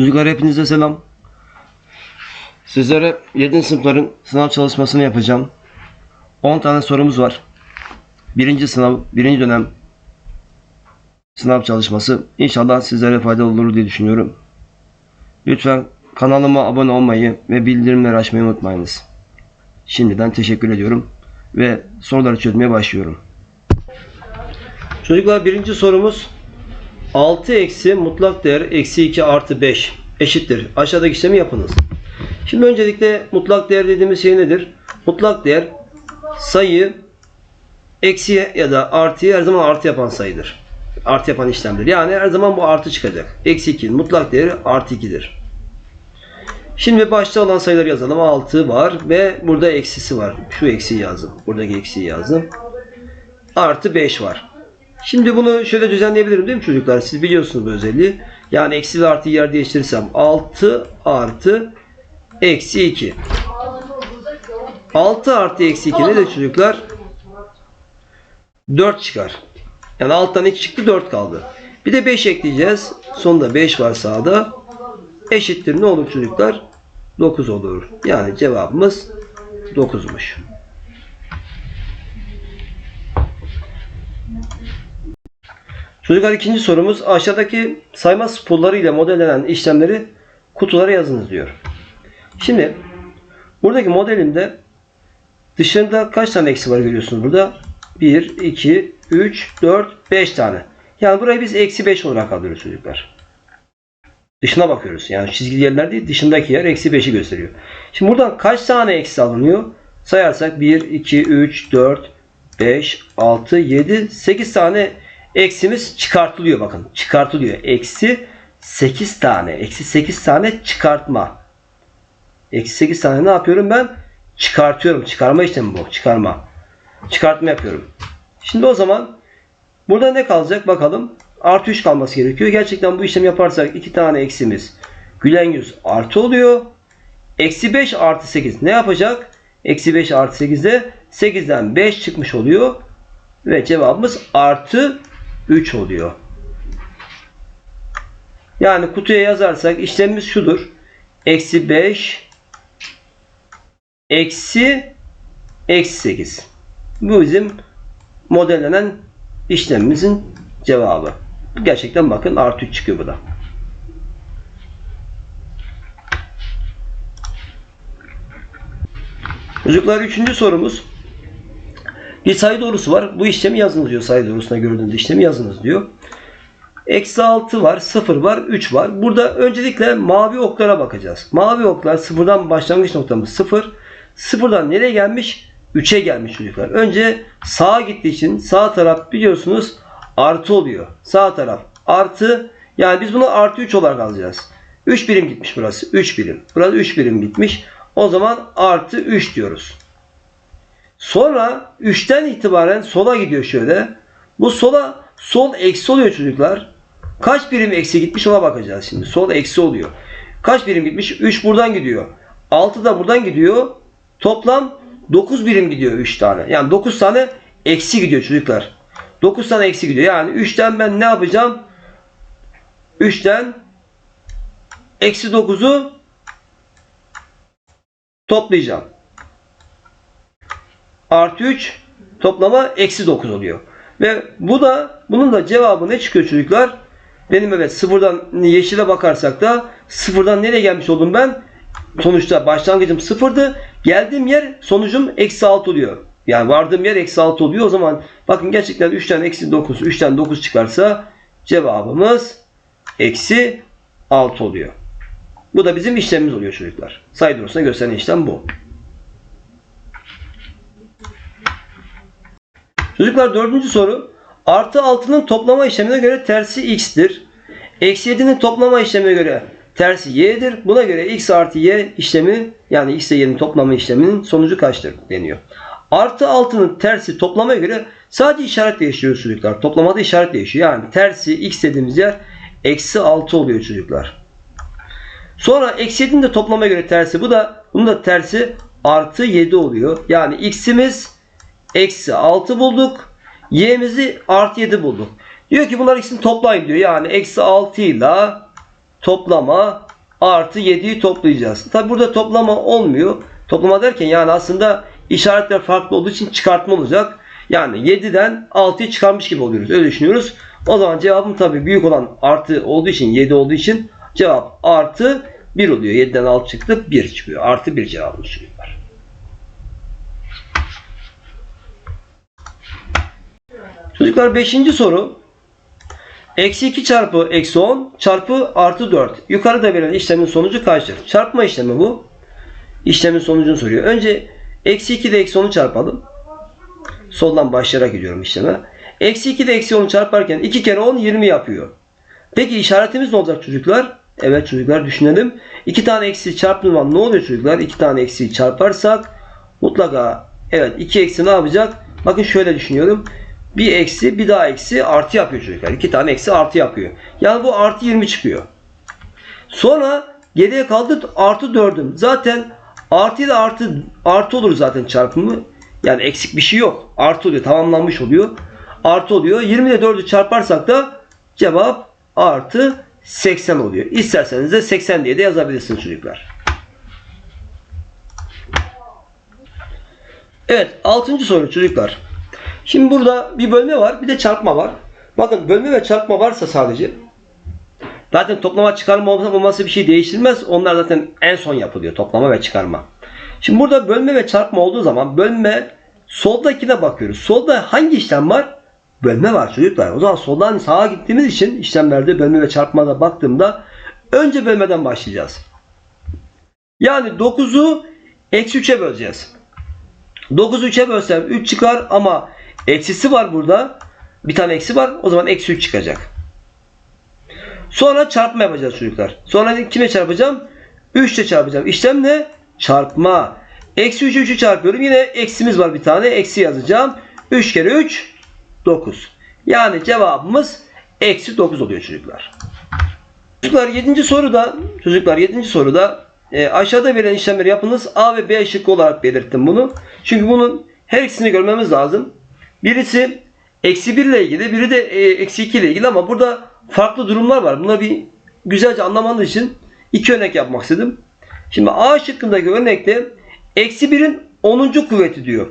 Çocuklar hepinize selam. Sizlere 7. sınıfların sınav çalışmasını yapacağım. 10 tane sorumuz var. Birinci sınav, birinci dönem sınav çalışması. İnşallah sizlere faydalı olur diye düşünüyorum. Lütfen kanalıma abone olmayı ve bildirimleri açmayı unutmayınız. Şimdiden teşekkür ediyorum ve soruları çözmeye başlıyorum. Çocuklar birinci sorumuz 6 eksi mutlak değer eksi 2 artı 5 eşittir. Aşağıdaki işlemi yapınız. Şimdi öncelikle mutlak değer dediğimiz şey nedir? Mutlak değer sayı eksiye ya da artıya her zaman artı yapan sayıdır. Artı yapan işlemdir. Yani her zaman bu artı çıkacak. Eksi 2'nin mutlak değeri artı 2'dir. Şimdi başta olan sayıları yazalım. 6 var ve burada eksisi var. Şu eksiği yazdım. Buradaki eksiği yazdım. Artı 5 var. Şimdi bunu şöyle düzenleyebilirim değil mi çocuklar? Siz biliyorsunuz bu özelliği. Yani eksi ile artı yer değiştirirsem 6 artı eksi 2. 6 artı eksi 2 nedir çocuklar? 4 çıkar. Yani alttan 2 çıktı 4 kaldı. Bir de 5 ekleyeceğiz. Sonunda 5 var sağda. Eşittir ne olur çocuklar? 9 olur. Yani cevabımız 9'muş. Çocuklar ikinci sorumuz aşağıdaki sayma spoolları ile modellenen işlemleri kutulara yazınız diyor. Şimdi buradaki modelimde dışında kaç tane eksi var görüyorsunuz burada? 1, 2, 3, 4, 5 tane. Yani burayı biz eksi 5 olarak alıyoruz çocuklar. Dışına bakıyoruz. Yani çizgili yerler değil dışındaki yer eksi 5'i gösteriyor. Şimdi buradan kaç tane eksi alınıyor? Sayarsak 1, 2, 3, 4, 5, 6, 7, 8 tane eksimiz çıkartılıyor bakın. Çıkartılıyor. Eksi 8 tane. Eksi 8 tane çıkartma. Eksi 8 tane ne yapıyorum ben? Çıkartıyorum. Çıkarma işlemi bu. Çıkarma. Çıkartma yapıyorum. Şimdi o zaman burada ne kalacak bakalım. Artı 3 kalması gerekiyor. Gerçekten bu işlemi yaparsak 2 tane eksimiz gülen yüz artı oluyor. Eksi 5 artı 8 ne yapacak? Eksi 5 artı 8'de 8'den 5 çıkmış oluyor. Ve cevabımız artı 3 oluyor. Yani kutuya yazarsak işlemimiz şudur. Eksi 5 eksi eksi 8. Bu bizim modellenen işlemimizin cevabı. Gerçekten bakın artı 3 çıkıyor bu da. Çocuklar üçüncü sorumuz. Bir sayı doğrusu var. Bu işlemi yazınız diyor. Sayı doğrusuna gördüğünüz işlemi yazınız diyor. Eksi 6 var, 0 var, 3 var. Burada öncelikle mavi oklara bakacağız. Mavi oklar sıfırdan başlangıç noktamız 0. Sıfırdan nereye gelmiş? 3'e gelmiş çocuklar. Önce sağa gittiği için sağ taraf biliyorsunuz artı oluyor. Sağ taraf artı yani biz bunu artı 3 olarak alacağız. 3 birim gitmiş burası. 3 birim. Burası 3 birim gitmiş. O zaman artı 3 diyoruz. Sonra 3'ten itibaren sola gidiyor şöyle. Bu sola sol eksi oluyor çocuklar. Kaç birim eksi gitmiş ona bakacağız şimdi. Sol eksi oluyor. Kaç birim gitmiş? 3 buradan gidiyor. 6 da buradan gidiyor. Toplam 9 birim gidiyor 3 tane. Yani 9 tane eksi gidiyor çocuklar. 9 tane eksi gidiyor. Yani 3'ten ben ne yapacağım? 3'ten eksi 9'u toplayacağım. Artı 3 toplama eksi 9 oluyor. Ve bu da bunun da cevabı ne çıkıyor çocuklar? Benim evet sıfırdan yeşile bakarsak da sıfırdan nereye gelmiş oldum ben? Sonuçta başlangıcım sıfırdı. Geldiğim yer sonucum eksi 6 oluyor. Yani vardığım yer eksi 6 oluyor. O zaman bakın gerçekten 3'ten eksi 9, 3'ten 9 çıkarsa cevabımız eksi 6 oluyor. Bu da bizim işlemimiz oluyor çocuklar. Sayı doğrusuna gösteren işlem bu. Çocuklar dördüncü soru. Artı 6'nın toplama işlemine göre tersi x'tir. Eksi 7'nin toplama işlemine göre tersi y'dir. Buna göre x artı y işlemi yani x ile y'nin toplama işleminin sonucu kaçtır deniyor. Artı 6'nın tersi toplamaya göre sadece işaret değişiyor çocuklar. Toplamada işaret değişiyor. Yani tersi x dediğimiz yer eksi 6 oluyor çocuklar. Sonra eksi 7'nin de toplamaya göre tersi bu da bunun da tersi artı 7 oluyor. Yani x'imiz eksi 6 bulduk. Y'mizi artı 7 bulduk. Diyor ki bunlar ikisini toplayın diyor. Yani eksi 6 ile toplama artı 7'yi toplayacağız. Tabi burada toplama olmuyor. Toplama derken yani aslında işaretler farklı olduğu için çıkartma olacak. Yani 7'den 6'yı çıkarmış gibi oluyoruz. Öyle düşünüyoruz. O zaman cevabım tabi büyük olan artı olduğu için 7 olduğu için cevap artı 1 oluyor. 7'den 6 çıktı 1 çıkıyor. Artı 1 cevabımız çocuklar. Çocuklar 5. soru. Eksi 2 çarpı eksi 10 çarpı artı 4. Yukarıda verilen işlemin sonucu kaçtır? Çarpma işlemi bu. İşlemin sonucunu soruyor. Önce eksi 2 ile eksi 10'u çarpalım. Soldan başlayarak gidiyorum işleme. Eksi 2 ile eksi 10'u çarparken 2 kere 10 20 yapıyor. Peki işaretimiz ne olacak çocuklar? Evet çocuklar düşünelim. 2 tane eksi çarptığım ne oluyor çocuklar? 2 tane eksi çarparsak mutlaka evet 2 eksi ne yapacak? Bakın şöyle düşünüyorum. Bir eksi bir daha eksi artı yapıyor çocuklar. 2 tane eksi artı yapıyor. Yani bu artı 20 çıkıyor. Sonra geriye kaldı artı 4'üm. Zaten artı ile artı artı olur zaten çarpımı. Yani eksik bir şey yok. Artı oluyor. Tamamlanmış oluyor. Artı oluyor. 20 ile 4'ü çarparsak da cevap artı 80 oluyor. İsterseniz de 80 diye de yazabilirsiniz çocuklar. Evet. 6. soru çocuklar. Şimdi burada bir bölme var. Bir de çarpma var. Bakın bölme ve çarpma varsa sadece Zaten toplama çıkarma olması bir şey değiştirmez. Onlar zaten en son yapılıyor. Toplama ve çıkarma. Şimdi burada bölme ve çarpma olduğu zaman bölme soldakine bakıyoruz. Solda hangi işlem var? Bölme var çocuklar. O zaman soldan sağa gittiğimiz için işlemlerde bölme ve çarpmada baktığımda önce bölmeden başlayacağız. Yani 9'u eksi 3'e böleceğiz. 9'u 3'e bölsem 3 çıkar ama eksisi var burada. Bir tane eksi var. O zaman eksi 3 çıkacak. Sonra çarpma yapacağız çocuklar. Sonra kime çarpacağım? 3 ile çarpacağım. İşlem ne? Çarpma. Eksi 3'ü 3'ü çarpıyorum. Yine eksimiz var bir tane. Eksi yazacağım. 3 kere 3 9. Yani cevabımız eksi 9 oluyor çocuklar. Çocuklar 7. soruda çocuklar 7. soruda e, aşağıda verilen işlemleri yapınız. A ve B şıkkı olarak belirttim bunu. Çünkü bunun her ikisini görmemiz lazım. Birisi eksi 1 ile ilgili, biri de e, eksi 2 ile ilgili ama burada farklı durumlar var. Bunları bir güzelce anlamanız için iki örnek yapmak istedim. Şimdi A şıkkındaki örnekte eksi 1'in 10. kuvveti diyor.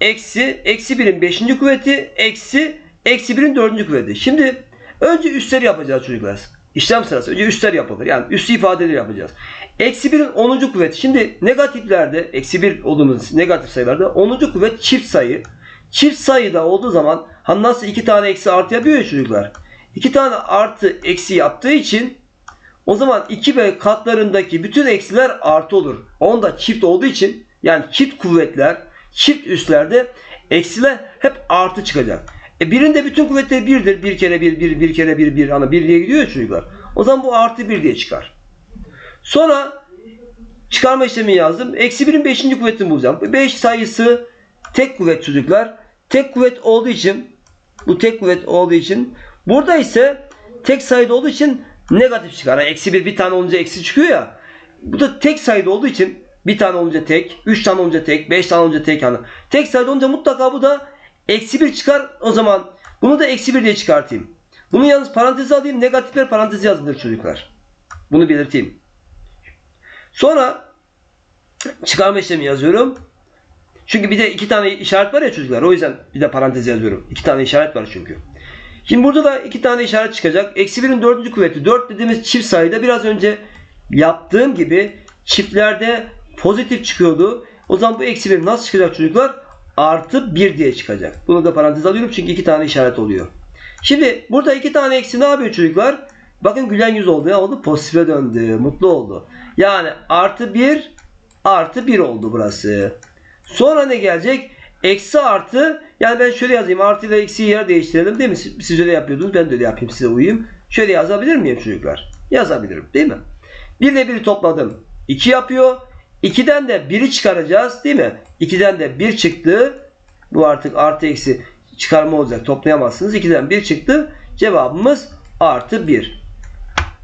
Eksi, eksi 1'in 5. kuvveti, eksi, eksi 1'in 4. kuvveti. Şimdi önce üstleri yapacağız çocuklar. İşlem sırası önce üstler yapılır. Yani üstü ifadeleri yapacağız. Eksi 1'in 10. kuvveti. Şimdi negatiflerde, eksi 1 olduğumuz negatif sayılarda 10. kuvvet çift sayı. Çift sayıda olduğu zaman hani nasıl iki tane eksi artı yapıyor ya çocuklar. İki tane artı eksi yaptığı için o zaman 2 ve katlarındaki bütün eksiler artı olur. Onda çift olduğu için yani çift kuvvetler, çift üstlerde eksiler hep artı çıkacak. E birinde bütün kuvvetleri birdir. Bir kere bir, bir, bir kere bir, bir. Hani bir diye gidiyor çocuklar. O zaman bu artı bir diye çıkar. Sonra çıkarma işlemi yazdım. Eksi birin beşinci kuvvetini bulacağım. Beş sayısı tek kuvvet çocuklar. Tek kuvvet olduğu için bu tek kuvvet olduğu için burada ise tek sayıda olduğu için negatif çıkar. Yani eksi bir bir tane olunca eksi çıkıyor ya. Bu da tek sayıda olduğu için bir tane olunca tek, üç tane olunca tek, beş tane olunca tek yani. Tek sayıda olunca mutlaka bu da eksi bir çıkar. O zaman bunu da eksi bir diye çıkartayım. Bunu yalnız paranteze alayım. Negatifler paranteze yazılır çocuklar. Bunu belirteyim. Sonra çıkarma işlemi yazıyorum. Çünkü bir de iki tane işaret var ya çocuklar. O yüzden bir de parantez yazıyorum. İki tane işaret var çünkü. Şimdi burada da iki tane işaret çıkacak. Eksi birin dördüncü kuvveti. Dört dediğimiz çift sayıda biraz önce yaptığım gibi çiftlerde pozitif çıkıyordu. O zaman bu eksi bir nasıl çıkacak çocuklar? Artı bir diye çıkacak. Bunu da parantez alıyorum çünkü iki tane işaret oluyor. Şimdi burada iki tane eksi ne yapıyor çocuklar? Bakın gülen yüz oldu ya oldu pozitife döndü. Mutlu oldu. Yani artı bir artı bir oldu burası. Sonra ne gelecek? Eksi artı yani ben şöyle yazayım. Artı ile eksiyi yer değiştirelim değil mi? Siz öyle yapıyordunuz. Ben de öyle yapayım size uyuyayım. Şöyle yazabilir miyim çocuklar? Yazabilirim değil mi? 1 ile 1'i topladım. 2 yapıyor. 2'den de 1'i çıkaracağız değil mi? 2'den de 1 çıktı. Bu artık artı eksi çıkarma olacak. Toplayamazsınız. 2'den 1 çıktı. Cevabımız artı 1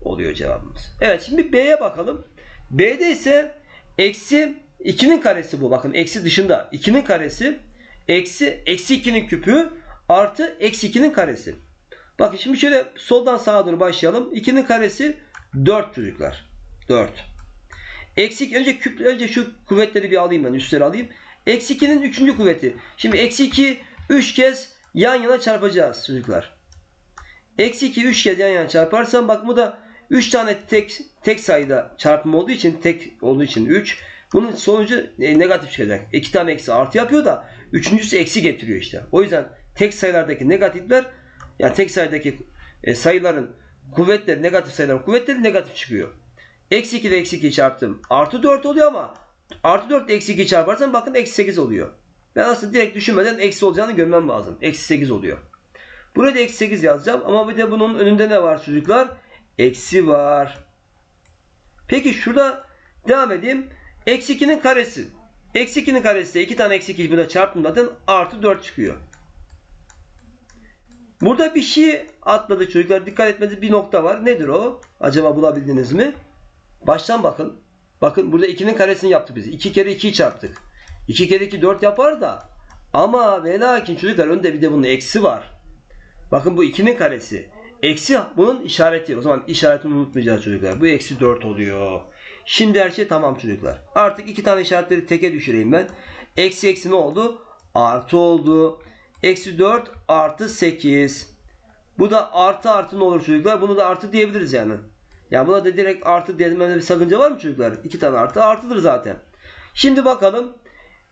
oluyor cevabımız. Evet şimdi B'ye bakalım. B'de ise eksi 2'nin karesi bu. Bakın eksi dışında. 2'nin karesi eksi eksi 2'nin küpü artı eksi 2'nin karesi. Bakın şimdi şöyle soldan sağa doğru başlayalım. 2'nin karesi 4 çocuklar. 4. Eksi 2, önce küp, önce şu kuvvetleri bir alayım ben üstleri alayım. Eksi 2'nin 3. kuvveti. Şimdi eksi 2 3 kez yan yana çarpacağız çocuklar. Eksi 2 3 kez yan yana çarparsam bak bu da 3 tane tek tek sayıda çarpım olduğu için tek olduğu için 3. Bunun sonucu e, negatif çıkacak. 2 tane eksi artı yapıyor da üçüncüsü eksi getiriyor işte. O yüzden tek sayılardaki negatifler yani tek sayıdaki e, sayıların kuvvetleri negatif sayıların kuvvetleri negatif çıkıyor. Eksi 2 ile eksi 2 çarptım. Artı 4 oluyor ama artı 4 ile eksi 2 çarparsam bakın eksi 8 oluyor. Ben aslında direkt düşünmeden eksi olacağını görmem lazım. Eksi 8 oluyor. Buraya da eksi 8 yazacağım ama bir de bunun önünde ne var çocuklar? Eksi var. Peki şurada devam edeyim. Eksi 2'nin karesi. Eksi 2'nin karesi de 2 tane eksi 2 burada çarptım zaten artı 4 çıkıyor. Burada bir şey atladı çocuklar. Dikkat etmediğiniz bir nokta var. Nedir o? Acaba bulabildiniz mi? Baştan bakın. Bakın burada 2'nin karesini yaptık biz. 2 kere 2'yi çarptık. 2 kere 2 4 yapar da ama ve lakin çocuklar önde bir de bunun eksi var. Bakın bu 2'nin karesi. Eksi bunun işareti. O zaman işaretini unutmayacağız çocuklar. Bu eksi 4 oluyor. Şimdi her şey tamam çocuklar. Artık iki tane işaretleri teke düşüreyim ben. Eksi eksi ne oldu? Artı oldu. Eksi 4 artı 8. Bu da artı artı ne olur çocuklar? Bunu da artı diyebiliriz yani. Ya buna da direkt artı diyelim bir sakınca var mı çocuklar? İki tane artı artıdır zaten. Şimdi bakalım.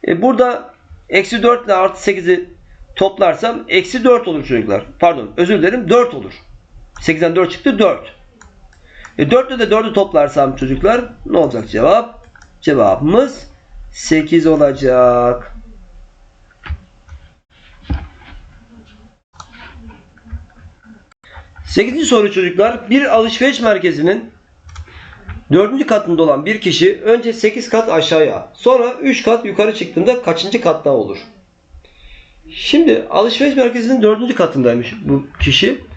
E, burada eksi 4 ile artı 8'i toplarsam eksi 4 olur çocuklar. Pardon özür dilerim 4 olur. 8'den 4 çıktı 4. E 4 ile de 4'ü toplarsam çocuklar ne olacak cevap? Cevabımız 8 olacak. Sekizinci soru çocuklar. Bir alışveriş merkezinin dördüncü katında olan bir kişi önce 8 kat aşağıya sonra 3 kat yukarı çıktığında kaçıncı katta olur? Şimdi alışveriş merkezinin dördüncü katındaymış bu kişi.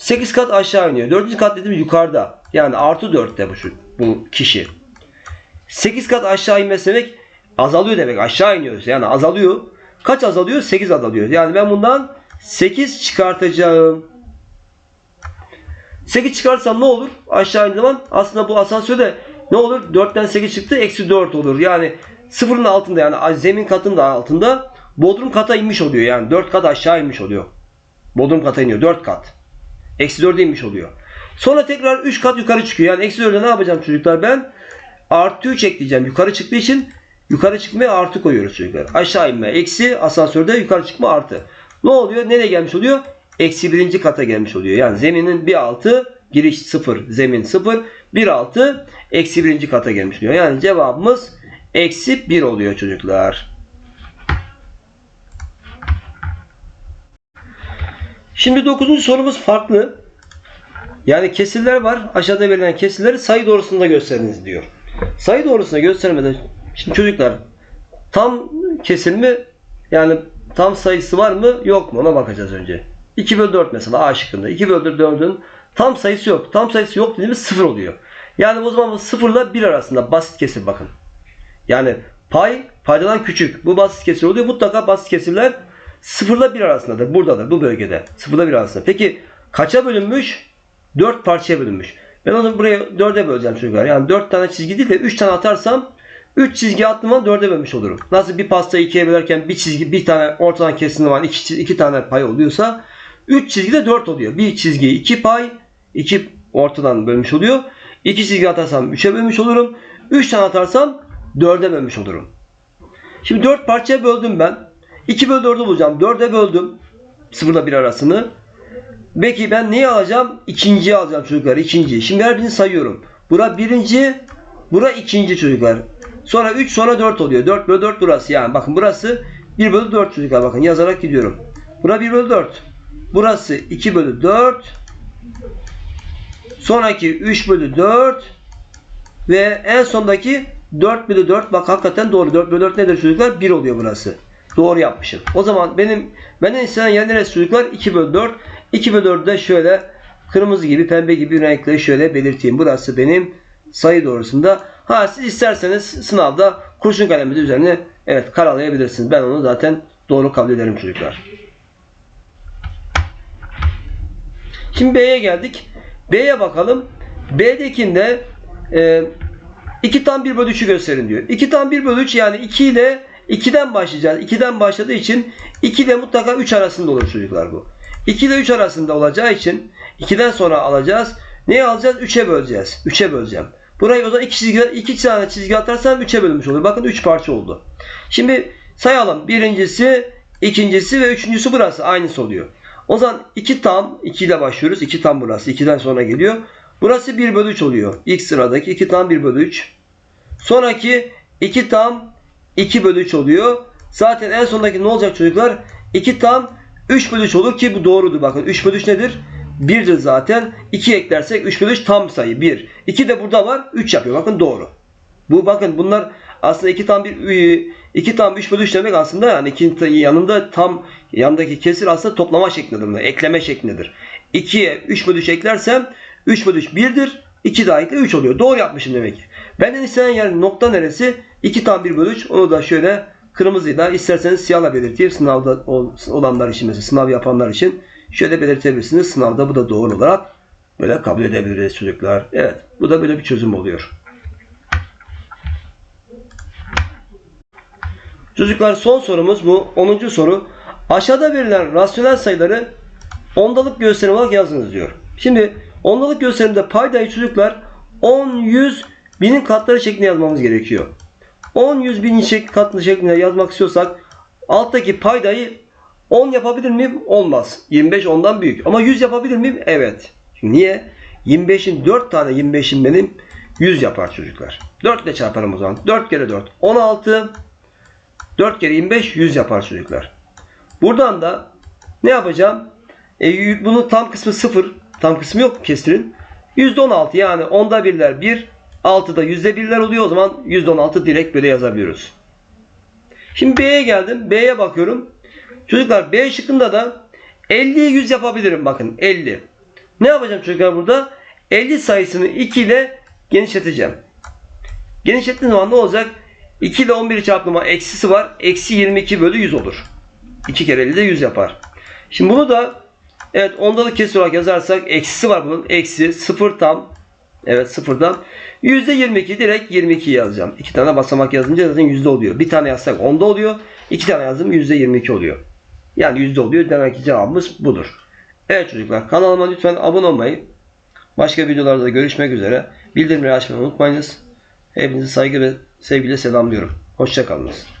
8 kat aşağı iniyor. Dördüncü kat dediğim yukarıda. Yani artı 4'te bu, şu- bu kişi. 8 kat aşağı inmesi demek azalıyor demek. Aşağı iniyoruz. Yani azalıyor. Kaç azalıyor? 8 azalıyor. Yani ben bundan 8 çıkartacağım. 8 çıkarsam ne olur? Aşağı indiğim zaman aslında bu asansörde ne olur? 4'ten 8 çıktı. Eksi 4 olur. Yani sıfırın altında yani zemin katın da altında bodrum kata inmiş oluyor. Yani 4 kat aşağı inmiş oluyor. Bodrum kata iniyor. 4 kat. Eksi 4'e inmiş oluyor. Sonra tekrar 3 kat yukarı çıkıyor. Yani eksi 4'e ne yapacağım çocuklar? Ben artı 3 ekleyeceğim. Yukarı çıktığı için yukarı çıkmaya artı koyuyoruz çocuklar. Aşağı inme eksi asansörde yukarı çıkma artı. Ne oluyor? Nereye gelmiş oluyor? Eksi birinci kata gelmiş oluyor. Yani zeminin bir altı giriş sıfır, zemin sıfır, bir altı eksi birinci kata gelmiş oluyor. Yani cevabımız eksi bir oluyor çocuklar. Şimdi dokuzuncu sorumuz farklı. Yani kesirler var. Aşağıda verilen kesirleri sayı doğrusunda gösteriniz diyor. Sayı doğrusunda göstermeden şimdi çocuklar tam kesir mi yani tam sayısı var mı yok mu ona bakacağız önce. 2 bölü 4 mesela A şıkkında. 2 bölü 4'ün tam sayısı yok. Tam sayısı yok dediğimiz 0 oluyor. Yani o zaman bu 0 ile 1 arasında basit kesir bakın. Yani pay paydadan küçük. Bu basit kesir oluyor. Mutlaka basit kesirler 0 ile 1 arasındadır. Buradadır bu bölgede. 0 ile 1 arasında. Peki kaça bölünmüş? 4 parçaya bölünmüş. Ben onu buraya 4'e böleceğim çocuklar. Yani 4 tane çizgi değil de 3 tane atarsam 3 çizgi attığım zaman 4'e bölmüş olurum. Nasıl bir pastayı ikiye bölerken bir çizgi bir tane ortadan kesimli var 2 iki tane pay oluyorsa 3 çizgide 4 oluyor. Bir çizgiyi 2 pay 2 ortadan bölmüş oluyor. 2 çizgi atarsam 3'e bölmüş olurum. 3 tane atarsam 4'e bölmüş olurum. Şimdi 4 parçaya böldüm ben. 2 bölü 4'ü bulacağım. 4'e böldüm. 0 ile 1 arasını. Peki ben neyi alacağım? İkinciyi alacağım çocuklar. İkinciyi. Şimdi her birini sayıyorum. Bura birinci. Bura ikinci çocuklar. Sonra 3 sonra 4 oluyor. 4 bölü 4 burası. Yani bakın burası 1 bölü 4 çocuklar. Bakın yazarak gidiyorum. Bura 1 bölü 4. Burası 2 bölü 4. Sonraki 3 bölü 4. Ve en sondaki 4 bölü 4. Bak hakikaten doğru. 4 bölü 4 nedir çocuklar? 1 oluyor burası. Doğru yapmışım. O zaman benim benden istenen yer neresi çocuklar? 2 bölü 4. 2 bölü 4'ü de şöyle kırmızı gibi pembe gibi renkleri şöyle belirteyim. Burası benim sayı doğrusunda. Ha siz isterseniz sınavda kurşun kalemi üzerine evet karalayabilirsiniz. Ben onu zaten doğru kabul ederim çocuklar. Şimdi B'ye geldik. B'ye bakalım. B'dekinde e, 2 tam 1 bölü 3'ü gösterin diyor. 2 tam 1 bölü 3 yani 2 ile 2'den başlayacağız. 2'den başladığı için 2 ile mutlaka 3 arasında olur çocuklar bu. 2 ile 3 arasında olacağı için 2'den sonra alacağız. Neyi alacağız? 3'e böleceğiz. 3'e böleceğim. Burayı o zaman 2 çizgi, 2 tane çizgi atarsam 3'e bölünmüş oluyor. Bakın 3 parça oldu. Şimdi sayalım. Birincisi, ikincisi ve üçüncüsü burası. Aynısı oluyor. O zaman 2 tam 2 ile başlıyoruz. 2 tam burası. 2'den sonra geliyor. Burası 1 bölü 3 oluyor. İlk sıradaki 2 tam 1 bölü 3. Sonraki 2 tam 2 bölü 3 oluyor. Zaten en sondaki ne olacak çocuklar? 2 tam 3 bölü 3 olur ki bu doğrudur. Bakın 3 bölü 3 nedir? 1'dir zaten. 2 eklersek 3 bölü 3 tam sayı 1. 2 de burada var. 3 yapıyor. Bakın doğru. Bu bakın bunlar aslında 2 tam 1 2 tam 3 bölü 3 demek aslında yani 2 yanında tam yanındaki kesir aslında toplama şeklindedir. Ekleme şeklindedir. 2'ye 3 bölü 3 eklersem 3 bölü 3 1'dir. 2 daha ekle 3 oluyor. Doğru yapmışım demek ki. Benden istenen yer nokta neresi? 2 tam 1 bölü 3. Onu da şöyle kırmızıyla isterseniz siyahla belirteyim. Sınavda olanlar için mesela sınav yapanlar için şöyle belirtebilirsiniz. Sınavda bu da doğru olarak böyle kabul edebiliriz çocuklar. Evet. Bu da böyle bir çözüm oluyor. Çocuklar son sorumuz bu. 10. soru. Aşağıda verilen rasyonel sayıları ondalık gösterim olarak yazınız diyor. Şimdi ondalık gösterimde paydayı çocuklar 10, 100, binin katları şeklinde yazmamız gerekiyor. 10, 100, bin şek- katlı şeklinde yazmak istiyorsak alttaki paydayı 10 yapabilir miyim? Olmaz. 25 ondan büyük. Ama 100 yapabilir miyim? Evet. Şimdi niye? 25'in 4 tane 25'in benim 100 yapar çocuklar. 4 ile çarparım o zaman. 4 kere 4. 16. 4 kere 25 100 yapar çocuklar. Buradan da ne yapacağım? E, bunun tam kısmı 0. Tam kısmı yok kestirin. %16 yani onda birler 1. 6'da yüzde birler oluyor. O zaman %16 direkt böyle yazabiliyoruz. Şimdi B'ye geldim. B'ye bakıyorum. Çocuklar B şıkkında da 50'yi 100 yapabilirim. Bakın 50. Ne yapacağım çocuklar burada? 50 sayısını 2 ile genişleteceğim. Genişlettiğim zaman ne olacak? 2 ile 11'i çarptığıma eksisi var. Eksi 22 bölü 100 olur. 2 kere 50 de 100 yapar. Şimdi bunu da evet ondalık kesir olarak yazarsak eksisi var bunun. Eksi 0 tam. Evet sıfırdan. %22 direkt 22 yazacağım. İki tane basamak yazınca zaten yüzde oluyor. Bir tane yazsak onda oluyor. İki tane yazdım %22 oluyor. Yani yüzde oluyor. Demek ki cevabımız budur. Evet çocuklar kanalıma lütfen abone olmayı. Başka videolarda görüşmek üzere. Bildirimleri açmayı unutmayınız. Hepinizi saygı ve sevgiyle selamlıyorum. Hoşçakalınız.